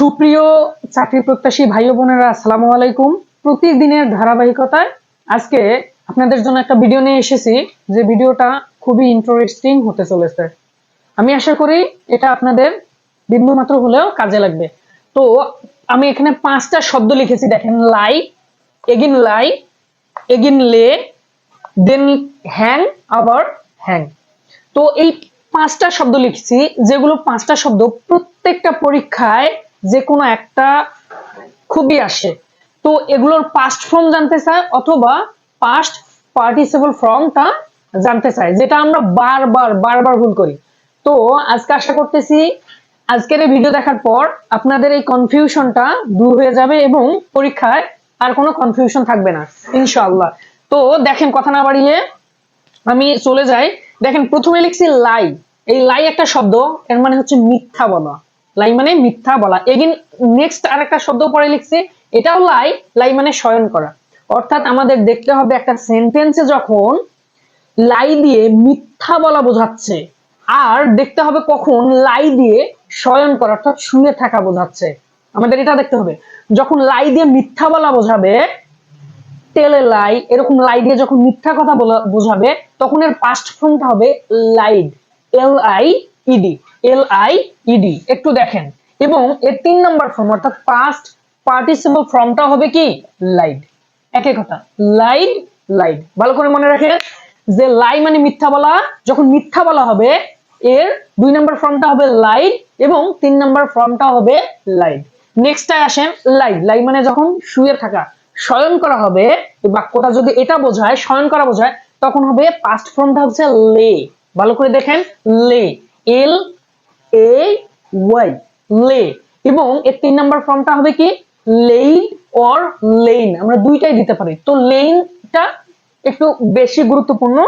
সুপ্রিয় চাকরি প্রত্যাশী ভাই বোনেরা, আসসালামু আলাইকুম। প্রতিদিনের ধারাবাহিকতায় আজকে আপনাদের জন্য একটা ভিডিও নিয়ে এসেছি, যে ভিডিওটা খুবই ইন্টারেস্টিং হতে চলেছে। আমি আশা করি এটা আপনাদের বিন্দু মাত্র হলেও কাজে লাগবে। তো আমি এখানে পাঁচটা শব্দ লিখেছি, দেখেন, লাই, এগিন লাই, এগিন লে, দেন হ্যাং, আবার হ্যাং। তো এই পাঁচটা শব্দ লিখছি, যেগুলো পাঁচটা শব্দ প্রত্যেকটা পরীক্ষায় যে কোনো একটা খুবই আসে। তো এগুলোর পাস্ট ফর্ম জানতে চায় অথবা পাস্ট পার্টিসিপল ফর্মটা জানতে চায়, যেটা আমরা বারবার বারবার ভুল করি। তো আজকে আশা করতেছি আজকের এই ভিডিও দেখার পর আপনাদের এই কনফিউশনটা দূর হয়ে যাবে এবং পরীক্ষায় আর কোনো কনফিউশন থাকবে না, ইনশাআল্লাহ। তো দেখেন কথা না বাড়িয়ে আমি চলে যাই। দেখেন প্রথমে লিখছি লাই এই লাই একটা শব্দ, এর মানে হচ্ছে মিথ্যা বলা। লাই মানে মিথ্যা বলা। এগিন নেক্সট আরেকটা শব্দ পরে লিখছি, এটাও লাই লাই মানে শয়ন করা। অর্থাৎ আমাদের দেখতে হবে একটা সেন্টেন্সে যখন লাই দিয়ে মিথ্যা বলা বোঝাচ্ছে, আর দেখতে হবে কখন লাই দিয়ে শয়ন করা, অর্থাৎ শুয়ে থাকা বোঝাচ্ছে। আমাদের এটা দেখতে হবে। যখন লাই দিয়ে মিথ্যা বলা বোঝাবে টেলে লাই, এরকম লাই দিয়ে যখন মিথ্যা কথা বোঝাবে, তখন এর পাস্ট ফর্মটা হবে lied L I E D L I E D একটু দেখেন। এবং এর তিন নাম্বার ফর্ম অর্থাৎ পাস্ট পার্টিসিপল ফর্মটা হবে কি? লাইড একই কথা লাইড লাইড ভালো করে মনে রাখেন যে লাই মানে মিথ্যা বলা, যখন মিথ্যা বলা হবে, এর দুই নাম্বার ফর্মটা হবে লাইড এবং তিন নাম্বার ফর্মটা হবে লাইড নেক্সটটায় আসেন লাই লাই মানে যখন শুয়ে থাকা, শয়ন করা হবে, এই বাক্যটা যদি এটা বোঝায়, শয়ন করা বোঝায়, তখন হবে পাস্ট ফর্মটা হচ্ছে লে। ভালো করে দেখেন, লে। এল এ ওয়াই লে এবং এর তিন নম্বর ফর্মটা হবে কি? Lain or lain. আমরা দুইটাই দিতে পারি। তো লেইনটা একটু বেশি গুরুত্বপূর্ণ।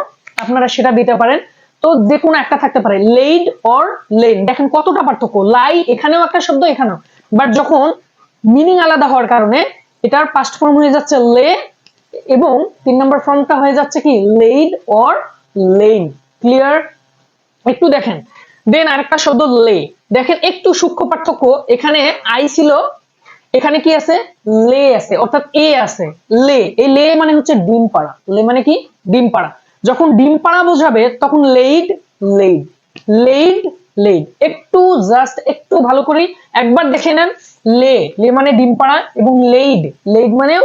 আপনারা সেটা দিতে পারেন। তো যে কোনো একটা থাকতে পারে। লেইড অর লেন দেখেন কতটা পার্থক্য। লাই এখানেও একটা শব্দ, এখানেও। বাট যখন মিনিং আলাদা হওয়ার কারণে এটার পাস্ট ফর্ম হয়ে যাচ্ছে লে এবং তিন নম্বর ফর্মটা হয়ে যাচ্ছে কি? লেইড অর লেন ক্লিয়ার একটু দেখেন। দেন আরেকটা শব্দ লে। দেখেন, একটু সূক্ষ্ম পার্থক্য। এখানে আই ছিল, এখানে কি আছে? লে আছে, অর্থাৎ এ আছে, লে। এই লে মানে হচ্ছে ডিম পাড়া। লে মানে কি? ডিম পাড়া। যখন ডিম পাড়া বোঝাবে, তখন লেইড লেইড লেইড লেইড। একটু জাস্ট একটু ভালো করে একবার দেখে নেন। লে লে মানে ডিম পাড়া এবং লেইড। লেইড মানেও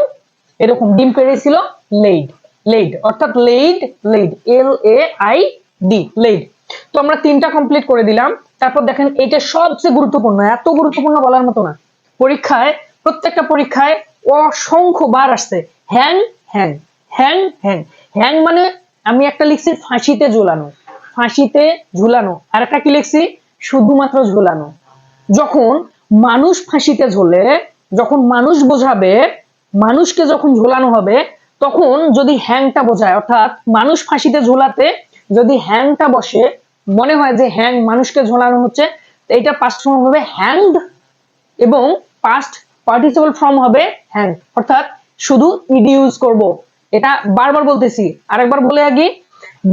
এরকম, ডিম পেড়েছিল লেইড। লেইড, অর্থাৎ laid laid. L A I D laid. তো আমরা তিনটা কমপ্লিট করে দিলাম। তারপর দেখেন এটা সবচেয়ে গুরুত্বপূর্ণ, এত গুরুত্বপূর্ণ বলার মতো না। পরীক্ষায়, প্রত্যেকটা পরীক্ষায় অসংখ্য বার আসছে hang hang hang hang hang মানে আমি একটা লিখছি ফাঁসিতে ঝুলানো ফাঁসিতে ঝুলানো। আর একটা কি লিখছি? শুধুমাত্র ঝুলানো। যখন মানুষ ফাঁসিতে ঝোলে, যখন মানুষ বোঝাবে, মানুষকে যখন ঝোলানো হবে, তখন যদি হ্যাংটা বোঝায়, অর্থাৎ মানুষ ফাঁসিতে ঝোলাতে যদি হ্যাংটা বসে, মনে হয় যে হ্যাং মানুষকে ঝোলানো হচ্ছে এটা পাস্ট ফর্ম হবে হ্যাংড এবং পাস্ট পার্টিসিপল ফর্ম হবে হ্যাং অর্থাৎ শুধু ইডি ইউজ করব। এটা বারবার বলতেছি, আরেকবার বলে আগে,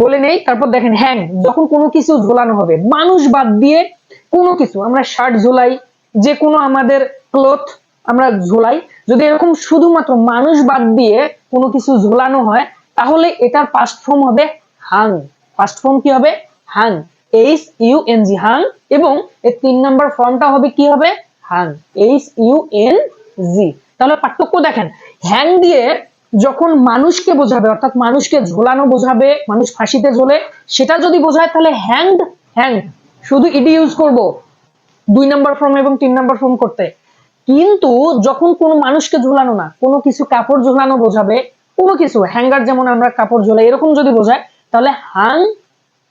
বলে নেই, তারপর দেখেন হ্যাং যখন কোনো কিছু ঝোলানো হবে, মানুষ বাদ দিয়ে কোনো কিছু, আমরা শার্ট ঝোলাই, যে কোনো আমাদের ক্লথ আমরা ঝোলাই, যদি এরকম শুধুমাত্র মানুষ বাদ দিয়ে কোনো কিছু ঝোলানো হয়, তাহলে এটার পাস্ট ফর্ম হবে হাং ফার্স্ট ফর্ম কি হবে? Hang H U N G Hang এবং এর তিন নম্বর ফর্মটা হবে কি হবে? Hang H U N G তাহলে পার্থক্য দেখেন। হ্যাং দিয়ে যখন মানুষকে বোঝাবে, অর্থাৎ মানুষকে ঝোলানো বোঝাবে, মানুষ ফাঁসিতে ঝোলে, সেটা যদি বোঝায়, তাহলে হ্যাংড হ্যাং শুধু ইডি ইউজ করব। দুই নাম্বার ফর্ম এবং তিন নাম্বার ফর্ম করতে। কিন্তু যখন কোনো মানুষকে ঝোলানো না, কোনো কিছু কাপড় ঝোলানো বোঝাবে, কোনো কিছু হ্যাঙ্গার যেমন আমরা কাপড় ঝোলাই, এরকম যদি বোঝায় তাহলে হাং,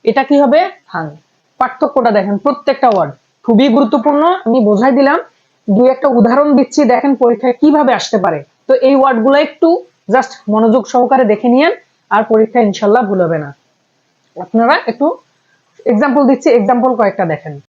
এটা কি হবে? হাং। পার্থক্যটা দেখেন, প্রত্যেকটা ওয়ার্ড খুবই গুরুত্বপূর্ণ, আমি বোঝাই দিলাম। দুই একটা উদাহরণ দিচ্ছি, দেখেন পরীক্ষায় কীভাবে আসতে পারে। তো এই ওয়ার্ডগুলো একটু জাস্ট মনোযোগ সহকারে দেখে নিয়েন, আর পরীক্ষা ইনশাল্লাহ ভুল হবে না। আপনারা একটু এক্সাম্পল দিচ্ছি এক্সাম্পল কয়েকটা দেখেন।